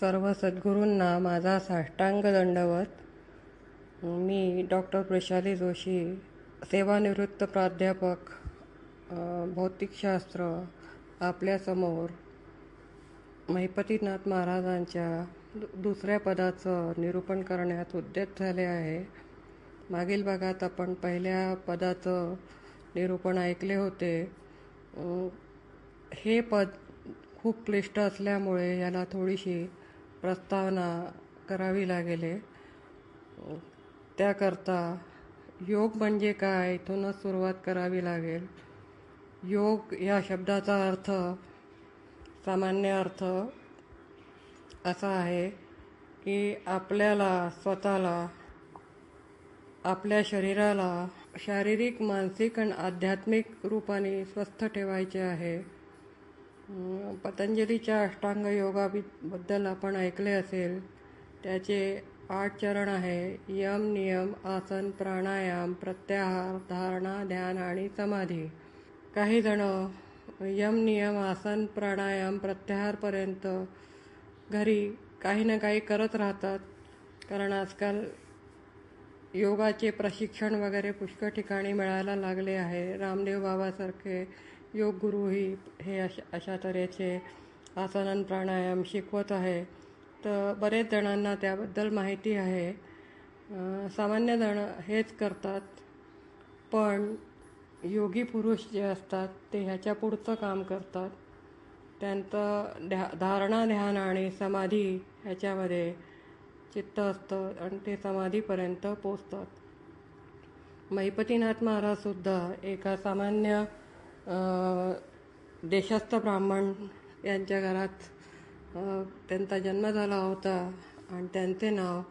सर्व सद्गुरूंना माझा साष्टांग दंडवत. मी डॉक्टर प्रशाली जोशी सेवानिवृत्त प्राध्यापक भौतिकशास्त्र आपल्यासमोर महिपतीनाथ महाराजांच्या दु- दुसऱ्या पदाचं निरूपण करण्यात उद्यत झाले आहे. मागील भागात आपण पहिल्या पदाचं निरूपण ऐकले होते. हे पद खूप क्लिष्ट असल्यामुळे याला थोडीशी प्रस्तावना करावी लागेल. त्याकरता योग म्हणजे काय इथूनच सुरुवात करावी लागेल. योग या शब्दाचा अर्थ सामान्य अर्थ असा आहे की आपल्याला स्वतःला आपल्या शरीराला शारीरिक मानसिक आणि आध्यात्मिक रूपाने स्वस्थ ठेवायचे आहे. पतंजलीच्या अष्टांग योगाबद्दल आपण ऐकले असेल त्याचे आठ चरण आहे यम नियम आसन प्राणायाम प्रत्याहार धारणा ध्यान आणि समाधी. काही जण यम नियम आसन प्राणायाम प्रत्याहारपर्यंत घरी काही ना काही करत राहतात. कारण आजकाल योगाचे प्रशिक्षण वगैरे पुष्कळ ठिकाणी मिळायला लागले आहे. रामदेव बाबासारखे योग गुरुही हे अशा अशा तऱ्हेचे आसन प्राणायाम शिकवत आहे. तर बरेच जणांना त्याबद्दल माहिती आहे. सामान्य जण हेच करतात पण योगी पुरुष जे असतात ते ह्याच्या पुढचं काम करतात. त्यांचं ध्या धारणा ध्यान आणि समाधी ह्याच्यामध्ये चित्त असतं आणि ते समाधीपर्यंत पोचतात. महिपतीनाथ महाराजसुद्धा एका सामान्य देशस्थ ब्राह्मण यांच्या घरात त्यांचा जन्म झाला होता आणि त्यांचे नाव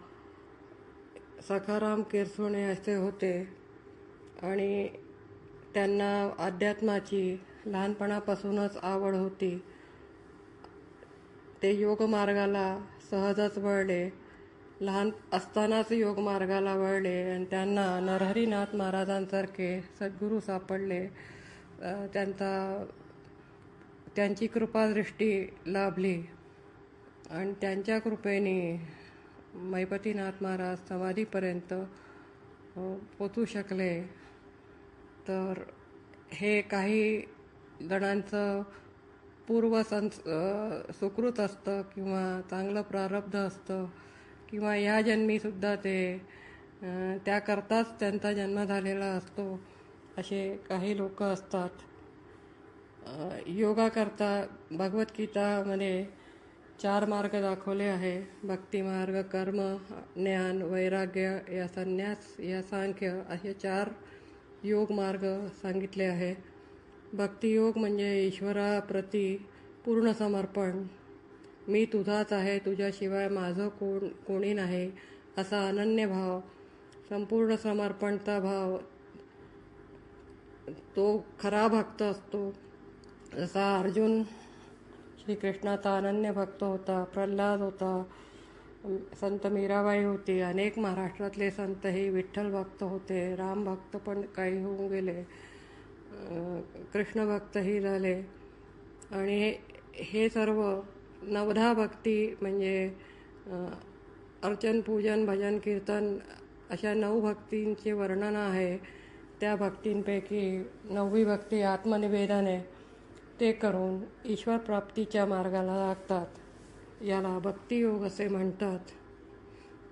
सखाराम किरसोणे असे होते. आणि त्यांना अध्यात्माची लहानपणापासूनच आवड होती. ते योगमार्गाला सहजच वळले. लहान असतानाच योगमार्गाला वळले आणि त्यांना नरहरीनाथ महाराजांसारखे सद्गुरू सापडले. त्यांचा त्यांची कृपादृष्टी लाभली. आणि त्यांच्या कृपेने मैपतीनाथ महाराज समाधीपर्यंत पोचू शकले. तर हे काही जणांचं पूर्वसंस सुकृत असतं किंवा चांगलं प्रारब्ध असतं किंवा या जन्मीसुद्धा ते त्याकरताच त्यांचा जन्म झालेला असतो. असे काही लोक असतात. योगा करता भगवद्गीतामध्ये चार मार्ग दाखवले आहे. भक्तिमार्ग कर्म ज्ञान वैराग्य या संन्यास या सांख्य असे चार योग मार्ग सांगितले आहे. भक्तियोग म्हणजे ईश्वराप्रती पूर्ण समर्पण. मी तुझाच आहे तुझ्याशिवाय माझं कोण कोणी नाही असा अनन्य भाव संपूर्ण समर्पणचा भाव तो खरा भक्त असतो. जसा अर्जुन श्रीकृष्णाचा अनन्य भक्त होता प्रल्हाद होता संत मीराबाई होती अनेक महाराष्ट्रातले संत हे विठ्ठल भक्त होते राम भक्त पण काही होऊन गेले कृष्णभक्तही कृष्ण भक्तही झाले. आणि हे हे सर्व नवधा भक्ती म्हणजे अर्चन पूजन भजन कीर्तन अशा नऊ भक्तींचे वर्णन आहे. त्या भक्तींपैकी नववी भक्ती आत्मनिवेदन आहे. ते करून ईश्वर प्राप्तीच्या मार्गाला लागतात. याला भक्तियोग असे म्हणतात.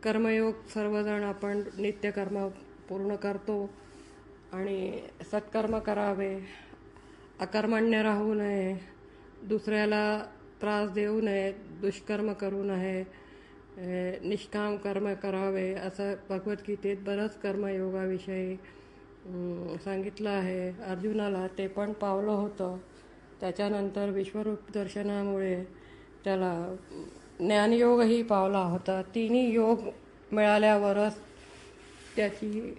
कर्मयोग सर्वजण आपण नित्यकर्म पूर्ण करतो आणि सत्कर्म करावे. अकर्मण्य राहू नये. दुसऱ्याला त्रास देऊ नये. दुष्कर्म करू नये. निष्काम कर्म करावे. असं भगवद्गीतेत बरंच कर्मयोगाविषयी सांगितलं आहे. अर्जुनाला ते पण पावलं होतं. त्याच्यानंतर विश्वरूप दर्शनामुळे त्याला ज्ञानयोगही पावला होता. तिन्ही योग मिळाल्यावरच त्याची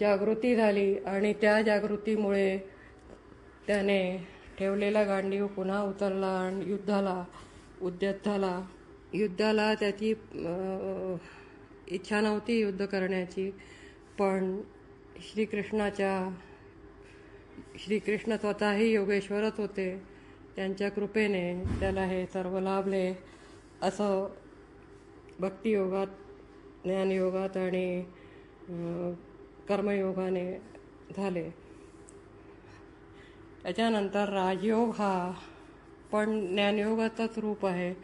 जागृती झाली आणि त्या जागृतीमुळे त्याने ठेवलेला गांडीव पुन्हा उतरला आणि युद्धाला उद्यत झाला युद्धाला त्याची इच्छा नव्हती युद्ध करण्याची. पण श्रीकृष्णाच्या श्रीकृष्ण स्वतःही योगेश्वरच होते. त्यांच्या कृपेने त्याला हे सर्व लाभले. असं भक्तियोगात ज्ञानयोगात आणि कर्मयोगाने झाले. त्याच्यानंतर राजयोग हा पण ज्ञानयोगाचाच रूप आहे.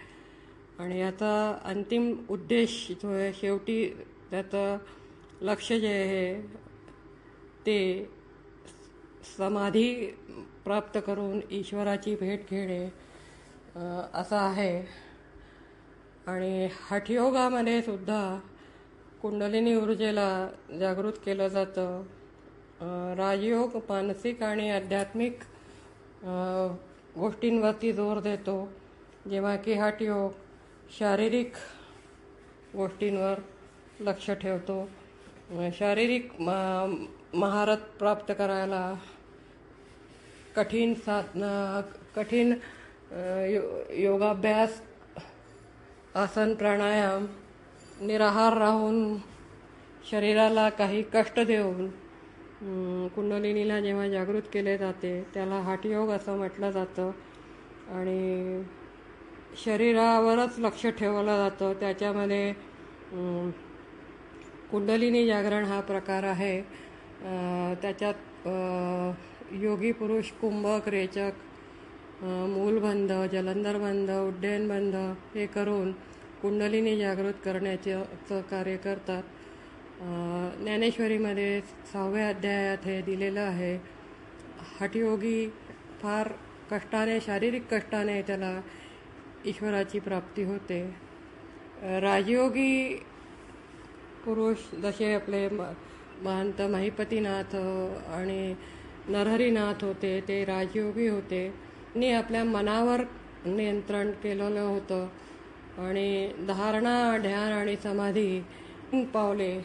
आणि याचा अंतिम उद्देश जो आहे शेवटी त्याचं लक्ष जे आहे ते समाधी प्राप्त करून ईश्वराची भेट घेणे असं आहे. आणि हठयोगामध्ये सुद्धा कुंडलिनी ऊर्जेला जागृत केलं जातं. राजयोग मानसिक आणि आध्यात्मिक गोष्टींवरती जोर देतो. जेव्हा की हठयोग शारीरिक गोष्टींवर लक्ष ठेवतो. शारीरिक म- महारत प्राप्त करायला कठीण साधना कठीण यो- योगाभ्यास आसन प्राणायाम निराहार राहून शरीराला काही कष्ट देऊन कुंडलिनीला जेव्हा जागृत केले जाते त्याला हाटयोग असं म्हटलं जातं. आणि शरीरावरच लक्ष ठेवलं जातं. त्याच्यामध्ये कुंडलिनी जागरण हा प्रकार आहे. त्याच्यात योगी पुरुष कुंभक रेचक मूलबंध जलंधरबंध उड्डयनबंध हे करून कुंडलिनी जागृत करण्याचं कार्य करतात. ज्ञानेश्वरीमध्ये सहाव्या अध्यायात हे दिलेलं आहे. हठयोगी फार कष्टाने शारीरिक कष्टाने त्याला ईश्वराची प्राप्ती होते. राजयोगी पुरुष जसे आपले म- महंत महिपतीनाथ आणि नरहरीनाथ होते ते राजयोगी होते. ने आपल्या मनावर नियंत्रण केलेलं होतं. आणि धारणा ध्यान आणि समाधी पावले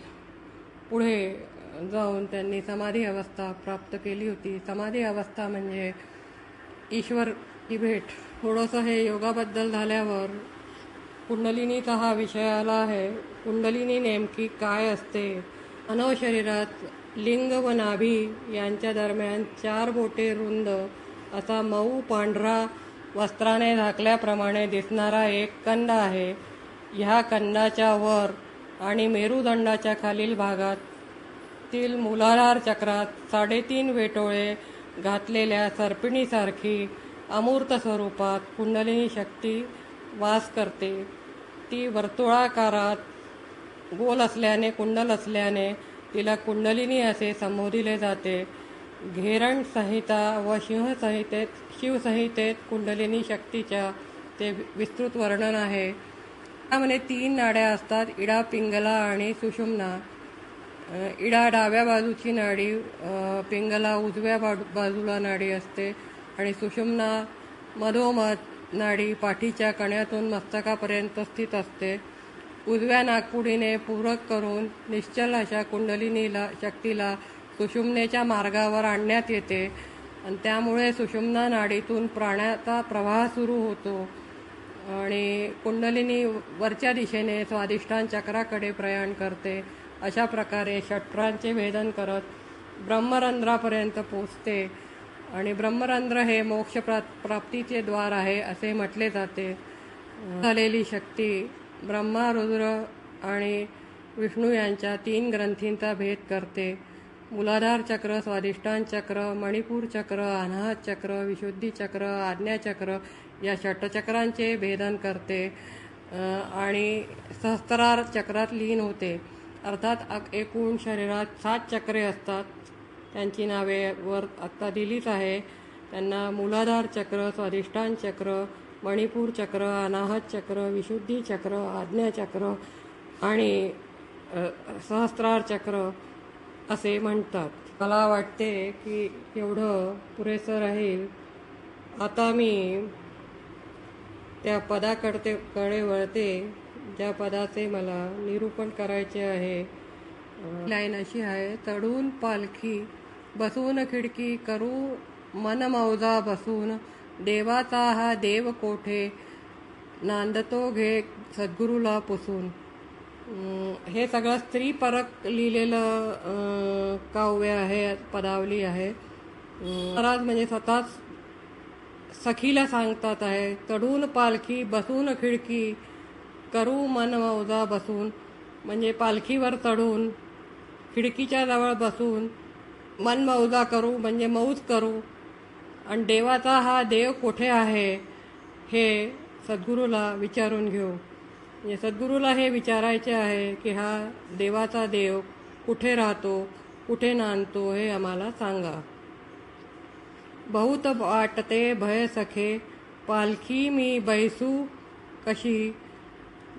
पुढे जाऊन त्यांनी समाधी अवस्था प्राप्त केली होती. समाधी अवस्था म्हणजे ईश्वर ही भेट. थोडंसं हे योगाबद्दल झाल्यावर कुंडलिनीचा हा विषय आला आहे. कुंडलिनी नेमकी काय असते? मानव शरीरात लिंग व नाभी यांच्या दरम्यान चार बोटे रुंद असा मऊ पांढरा वस्त्राने झाकल्याप्रमाणे दिसणारा एक कंद आहे. ह्या कंदाच्या वर आणि मेरुदंडाच्या खालील भागात तील मूलाधार चक्रात साडेतीन वेटोळे घातलेल्या सर्पिणीसारखी अमूर्त स्वरूपात कुंडलिनी शक्ती वास करते. ती वर्तुळाकारात गोल असल्याने कुंडल असल्याने तिला कुंडलिनी असे संबोधिले जाते. घेरण संहिता व सिंहसंहितेत शिवसंहितेत कुंडलिनी शक्तीच्या ते विस्तृत वर्णन आहे. त्यामध्ये तीन नाड्या असतात इडा पिंगला आणि सुषुम्ना. इडा डाव्या बाजूची नाडी पिंगला उजव्या बाजू बाजूला नाडी असते आणि सुषुम्ना मधोमध नाडी पाठीच्या कण्यातून मस्तकापर्यंत स्थित असते. उजव्या नागपुडीने पूरक करून निश्चल अशा कुंडलिनीला शक्तीला सुषुम्नेच्या मार्गावर आणण्यात येते. आणि त्यामुळे सुषुम्ना नाडीतून प्राण्याचा प्रवाह सुरू होतो. आणि कुंडलिनी वरच्या दिशेने स्वादिष्टान चक्राकडे प्रयाण करते. अशा प्रकारे षट्रांचे भेदन करत ब्रह्मरंध्रापर्यंत पोचते. आणि ब्रह्मरंध्र हे मोक्ष प्रा प्राप्तीचे द्वार आहे असे म्हटले जाते. झालेली शक्ती ब्रह्मा रुद्र आणि विष्णू यांच्या तीन ग्रंथींचा भेद करते. मुलाधार चक्र स्वादिष्टान चक्र मणिपूर चक्र अनाहत चक्र विशुद्धी चक्र आज्ञाचक्र या षटचक्रांचे भेदन करते. आणि सहस्त्रार चक्रात लीन होते. अर्थात एकूण शरीरात सात चक्रे असतात. त्यांची नावे वर आत्ता दिलीच आहे. त्यांना मूलाधार चक्र स्वादिष्टान चक्र मणिपूर चक्र अनाहत चक्र विशुद्धी चक्र आज्ञाचक्र आणि सहस्त्रार चक्र असे म्हणतात. मला वाटते की एवढं पुरेसं राहील. आता मी त्या पदाकडते कडे वळते. ज्या पदाचे मला निरूपण करायचे आहे. लाईन अशी आहे चढून पालखी बसून खिडकी करू मन मौजा बसून. देवाचा हा देव कोठे? नांदतो घे सद्गुरूला पुसून. हे सगळं स्त्रीपरक लिहिलेलं काव्य आहे पदावली आहे. महाराज म्हणजे स्वतःच सखीला सांगतात आहे चढून पालखी बसून खिडकी करू मन मौजा बसून. म्हणजे पालखीवर चढून खिडकीच्या जवळ बसून मन मौजा करू म्हणजे मौज करू. आणि देवाचा हा देव कुठे आहे हे सद्गुरूला विचारून घेऊ. म्हणजे सद्गुरूला हे विचारायचे आहे की हा देवाचा देव कुठे राहतो कुठे नांदतो हे आम्हाला सांगा. बहुत वाटते भय सखे पालखी मी बैसू कशी?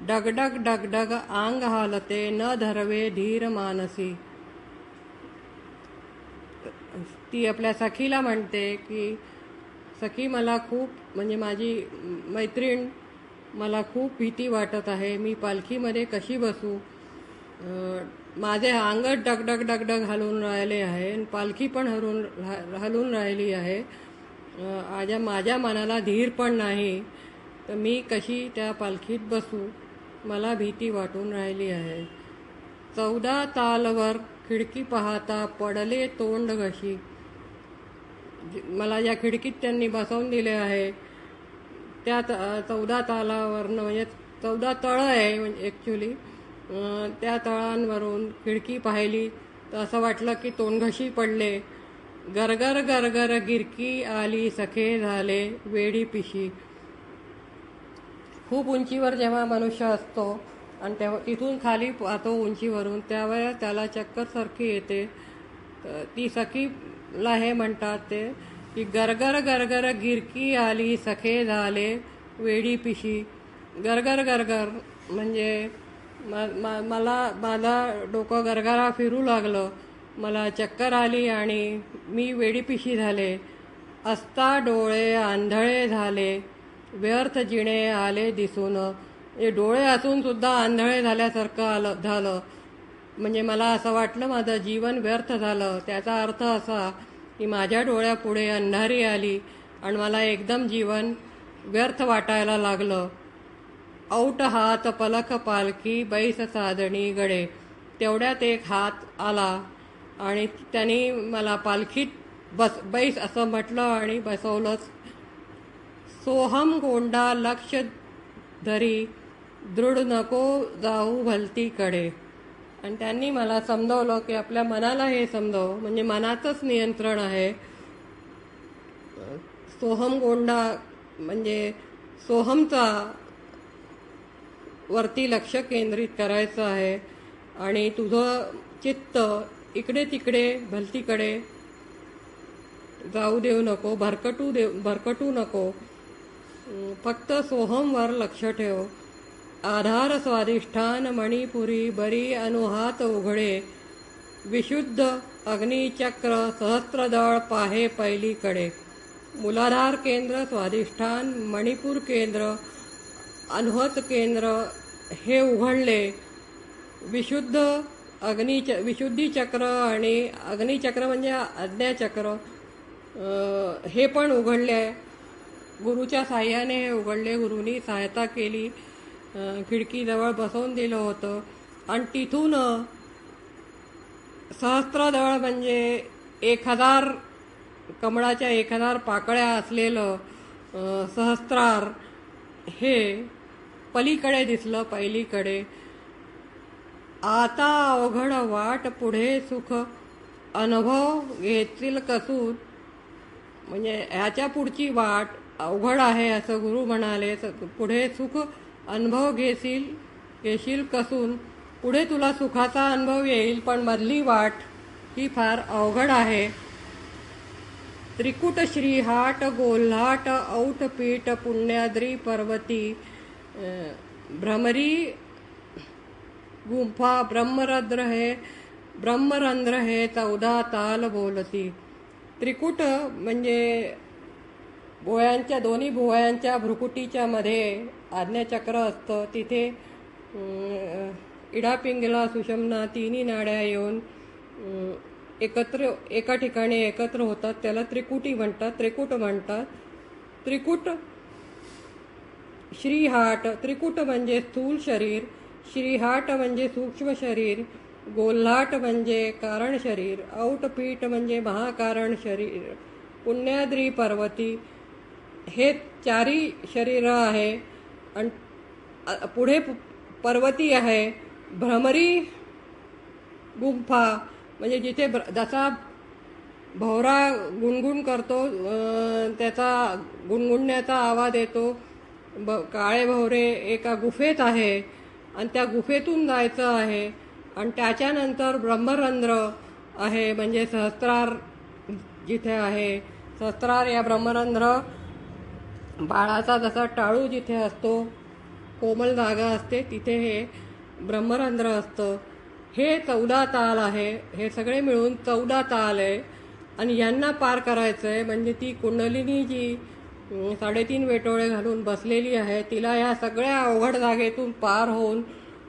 डगडग डगडग आंग हालते न धरवे धीर मानसी. ती आपल्या सखीला म्हणते की सखी मला खूप म्हणजे माझी मैत्रीण मला खूप भीती वाटत आहे. मी पालखीमध्ये कशी बसू? माझे अंगत डगडग डगडग हलून राहिले आहे आणि पालखी पण हलून हलून राहिली आहे. आज माझ्या मनाला धीर पण नाही. तर मी कशी त्या पालखीत बसू? मला भीती वाटून राहिली आहे. चौदा तालवर खिडकी पाहता पडले तोंड घशी. मला ज्या खिडकीत त्यांनी बसवून दिले आहे. त्या त- चौदा तालावरनं म्हणजे चौदा तळं आहे म्हणजे ॲक्च्युली त्या तळांवरून खिडकी पाहिली तर असं वाटलं की तोंडघशी पडले. गरगर गरगर गिरकी आली सखे झाले वेडी पिशी. खूप उंचीवर जेव्हा मनुष्य असतो आणि तेव्हा तिथून खाली पाहतो उंचीवरून त्यावेळेस त्याला चक्करसारखी येते. ती सखी ला हे म्हणतात ते की गरगर गरगर गिरकी आली सखे झाले वेडी पिशी. गरगर गरगर म्हणजे म- मा मला माझा डोकं गरगरा फिरू लागलं. मला चक्कर आली आणि मी वेडीपिशी झाले. असता डोळे आंधळे झाले. व्यर्थ जिणे आले दिसून. हे डोळे असून सुद्धा आंधळे झाल्यासारखं आलं झालं. म्हणजे मला असं वाटलं माझं जीवन व्यर्थ झालं. त्याचा अर्थ असा की माझ्या डोळ्यापुढे अंधारी आली आणि मला एकदम जीवन व्यर्थ वाटायला लागलं. औट हात पलक पालखी बैस साधणी गडे. तेवढ्यात एक हात आला आणि त्यांनी मला पालखीत बस बैस असं म्हटलं आणि बसवलंच. सोहम गोंडा लक्ष धरी दृढ नको जाऊ भलतीकडे आणि त्यांनी मला समजावलं की आपल्या मनाला हे समजाव. म्हणजे मनाचंच नियंत्रण आहे. सोहम गोंडा म्हणजे सोहमचा वरती लक्ष केंद्रित करायचं आहे. आणि तुझं चित्त इकडे तिकडे भलतीकडे जाऊ देऊ नको भरकटू देऊ भरकटू नको. फक्त सोहमवर लक्ष ठेव. आधार स्वाधिष्ठान मणिपुरी बरी अनुहात उघडे. विशुद्ध अग्निचक्र सहस्त्रदळ पाहे पैलीकडे. मूलाधार केंद्र स्वाधिष्ठान मणिपूर केंद्र अनुहत केंद्र हे उघडले. विशुद्ध अग्निच विशुद्धीचक्र आणि अग्निचक्र म्हणजे आज्ञाचक्र हे पण उघडले. गुरुच्या साह्याने हे उघडले गुरुनी सहायता केली. खिडकीजवळ बसवून दिलं होतं. आणि तिथून सहस्त्रदळ म्हणजे एक हजार कमळाच्या एक हजार पाकळ्या असलेलं सहस्त्रार हे पलीकडे दिसलं पहिलीकडे. आता अवघड वाट पुढे सुख अनुभव घेतील कसून. म्हणजे ह्याच्या पुढची वाट अवघड आहे असं गुरु म्हणाले स- पुढे सुख अनुभव घेशील घेशील कसून. पुढे तुला सुखाचा अनुभव येईल पण मधली वाट ही फार अवघड आहे. त्रिकुट श्रीहाट गोल्हाट औटपीठ पुण्याद्री पर्वती भ्रमरी गुंफा ब्रह्मरद्र हे ब्रह्मरंध्र हे चौदा ताल बोलती. त्रिकुट म्हणजे भोयांच्या दोन्ही भोयांच्या भ्रुकुटीच्या मध्ये आज्ञाचक्र असतं. तिथे इडापिंगला सुषमना तिन्ही नाड्या येऊन एकत्र एका ठिकाणी एकत्र होतात. त्याला त्रिकुटी म्हणतात त्रिकुट म्हणतात. त्रिकुट श्रीहाट त्रिकुट म्हणजे स्थूल शरीर श्रीहाट म्हणजे सूक्ष्म शरीर गोल्हाट म्हणजे कारण शरीर औटपीठ म्हणजे महाकारण शरीर पुण्याद्री पर्वती हे चारी शरीर आहे आणि पुढे पर्वती आहे. भ्रमरी गुंफा म्हणजे जिथे भ्र- जसा भोवरा गुणगुण करतो त्याचा गुणगुणण्याचा आवाज येतो. ब काळे भोवरे एका गुफेत आहे आणि त्या गुफेतून जायचं आहे आणि त्याच्यानंतर ब्रह्मरंध्र आहे म्हणजे सहस्त्रार जिथे आहे. सहस्त्रार या ब्रह्मरंध्र बाळाचा जसा टाळू जिथे असतो कोमल जागा असते तिथे हे ब्रह्मरंध्र असतं. हे चौदा ताल आहे हे सगळे मिळून चौदा ताल आहे. आणि यांना पार करायचं आहे म्हणजे ती कुंडलिनी जी साडेतीन वेटोळे घालून बसलेली आहे तिला ह्या सगळ्या अवघड जागेतून पार होऊन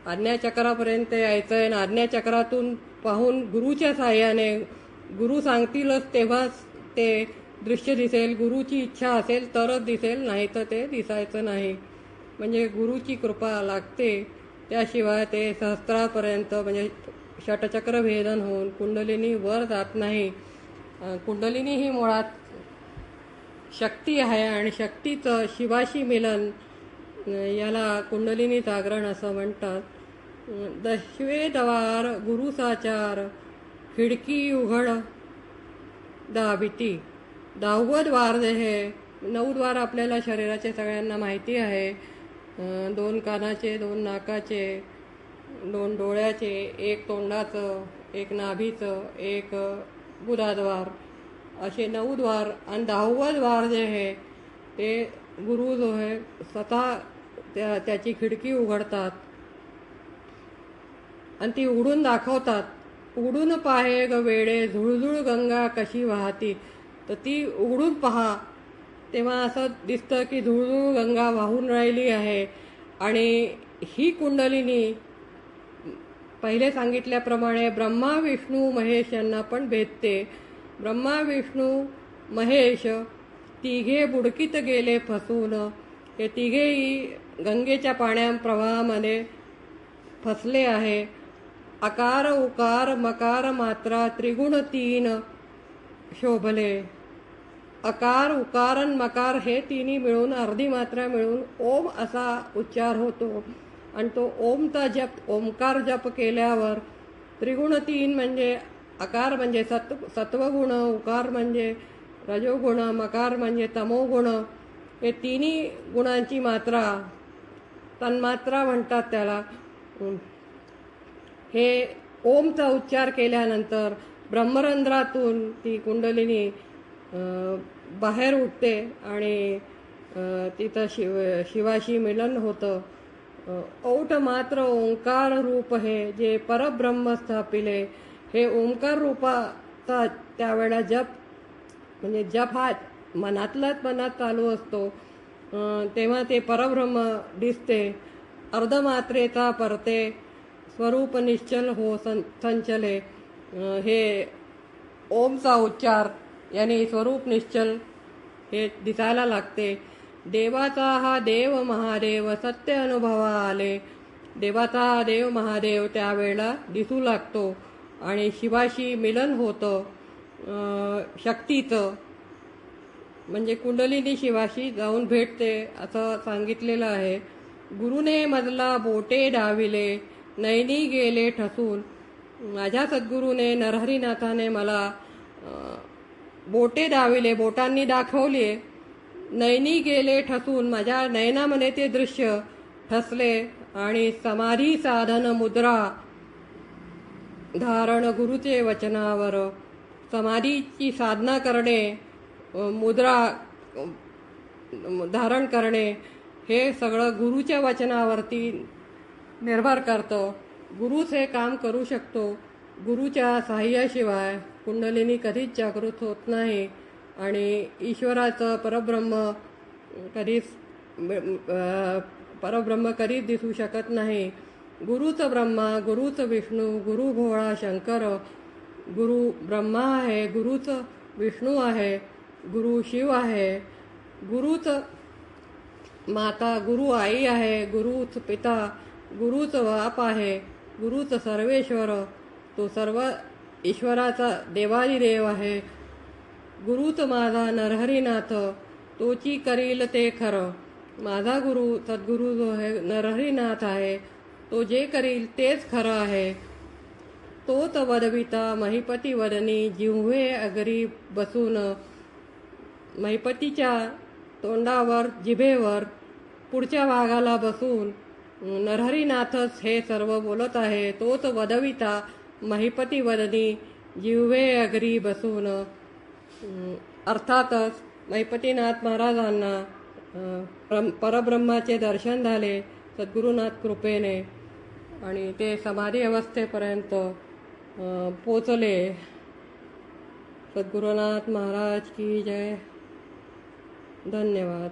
आज्ञाचक्रापर्यंत यायचं आहे आणि आज्ञाचक्रातून पाहून गुरुच्या साह्याने गुरु सांगतीलच तेव्हाच ते दृश्य दिसेल गुरुची इच्छा असेल तरच दिसेल नाही तर ते दिसायचं नाही. म्हणजे गुरुची कृपा लागते त्याशिवाय ते सहस्त्रापर्यंत म्हणजे षटचक्र भेदन होऊन कुंडलिनी वर जात नाही. कुंडलिनी ही मुळात शक्ती आहे आणि शक्तीचं शिवाशी मिलन याला कुंडलिनी जागरण असं म्हणतात. दशवेदवार दशवे गुरुसाचार खिडकी उघड दहावीती दहावं द्वार जे हे नऊ द्वार आपल्याला शरीराचे सगळ्यांना माहिती आहे. दोन कानाचे दोन नाकाचे दोन डोळ्याचे एक तोंडाचं एक नाभीचं एक बुधाद्वार असे नऊ द्वार आणि दहावं द्वार जे आहे ते गुरु जो आहे स्वतः त्या त्याची खिडकी उघडतात. आणि ती उघडून दाखवतात. उघडून पाहे ग वेडे झुळझुळ गंगा कशी वाहती. तर ती उघडून पहा. तेव्हा असं दिसतं की धुळधुळ गंगा वाहून राहिली आहे. आणि ही कुंडलिनी पहिले सांगितल्याप्रमाणे ब्रह्मा विष्णू महेश यांना पण भेदते ब्रह्मा विष्णू महेश तिघे बुडकीत गेले फसून. हे तिघेही गंगेच्या पाण्या प्रवाहामध्ये फसले आहे. आकार उकार मकार मात्रा त्रिगुण तीन शोभले. अकार उकारण मकार हे तिन्ही मिळून अर्धी मात्रा मिळून ओम असा उच्चार होतो. आणि तो ओमचा जप ओमकार जप केल्यावर त्रिगुण तीन म्हणजे अकार म्हणजे सत्व सत्वगुण उकार म्हणजे रजोगुण मकार म्हणजे तमोगुण हे तिन्ही गुणांची मात्रा तन्मात्रा म्हणतात त्याला. हे ओमचा उच्चार केल्यानंतर ब्रह्मरंध्रातून ती कुंडलिनी बाहेर उठते आणि तिथं शिव शिवाशी मिलन होतं. औट मात्र ओंकार रूप हे जे परब्रह्म स्थापिले हे ओंकार रूपाचा त्यावेळेला जप म्हणजे जप हा मनातलाच मनात चालू असतो. तेव्हा ते परब्रह्म दिसते. अर्धमात्रेचा परते स्वरूप निश्चल हो सं संचले. हे ओमचा उच्चार याने स्वरूप निश्चल हे दिसायला लागते. देवाचा हा देव महादेव सत्य अनुभवा आले देवाचा हा देव महादेव त्यावेळेला दिसू लागतो आणि शिवाशी मिलन होतं शक्तीचं. म्हणजे कुंडलिनी शिवाशी जाऊन भेटते असं सांगितलेलं आहे. गुरुने मजला बोटे डाविले नैनी गेले ठसून. माझ्या सद्गुरूने नरहरीनाथाने मला बोटे दाविले बोटांनी दाखवले. नैनी गेले ठसून माझ्या नयनामध्ये ते दृश्य ठसले आणि समाधी साधन मुद्रा धारण गुरुचे वचनावर. समाधीची साधना करणे मुद्रा धारण करणे हे सगळं गुरुच्या वचनावरती निर्भर करतं. गुरुच हे काम करू शकतो. गुरुच्या साह्याशिवाय कुंडलिनी कधीच जागृत होत नाही आणि ईश्वराचं परब्रह्म कधीच परब्रह्म कधीच दिसू शकत नाही. गुरुचं ब्रह्मा गुरुचं विष्णू गुरु भोळा शंकर गुरु ब्रह्मा आहे गुरुचं विष्णू आहे गुरु शिव आहे. गुरुच माता गुरु आई आहे गुरुच पिता गुरुच बाप आहे गुरुच सर्वेश्वर तो सर्व ईश्वराचा देवादिदेव आहे. गुरुच माझा नरहरीनाथ तोची करील ते खरं. माझा गुरु सद्गुरू जो आहे नरहरीनाथ आहे. तो जे करील तेच खरं आहे. तोच वदविता महिपती वदनी जिव्हे अगरी बसून. महिपतीच्या तोंडावर जिभेवर पुढच्या भागाला बसून. नरहरीनाथच हे सर्व बोलत आहे. तोच वदविता महिपती वदनी जिव्हे अगरी बसून अर्थातच महिपतीनाथ महाराजांना परब्रह्माचे दर्शन झाले सद्गुरुनाथ कृपेने आणि ते समाधी अवस्थेपर्यंत पोचले. सद्गुरुनाथ महाराज की जय. धन्यवाद.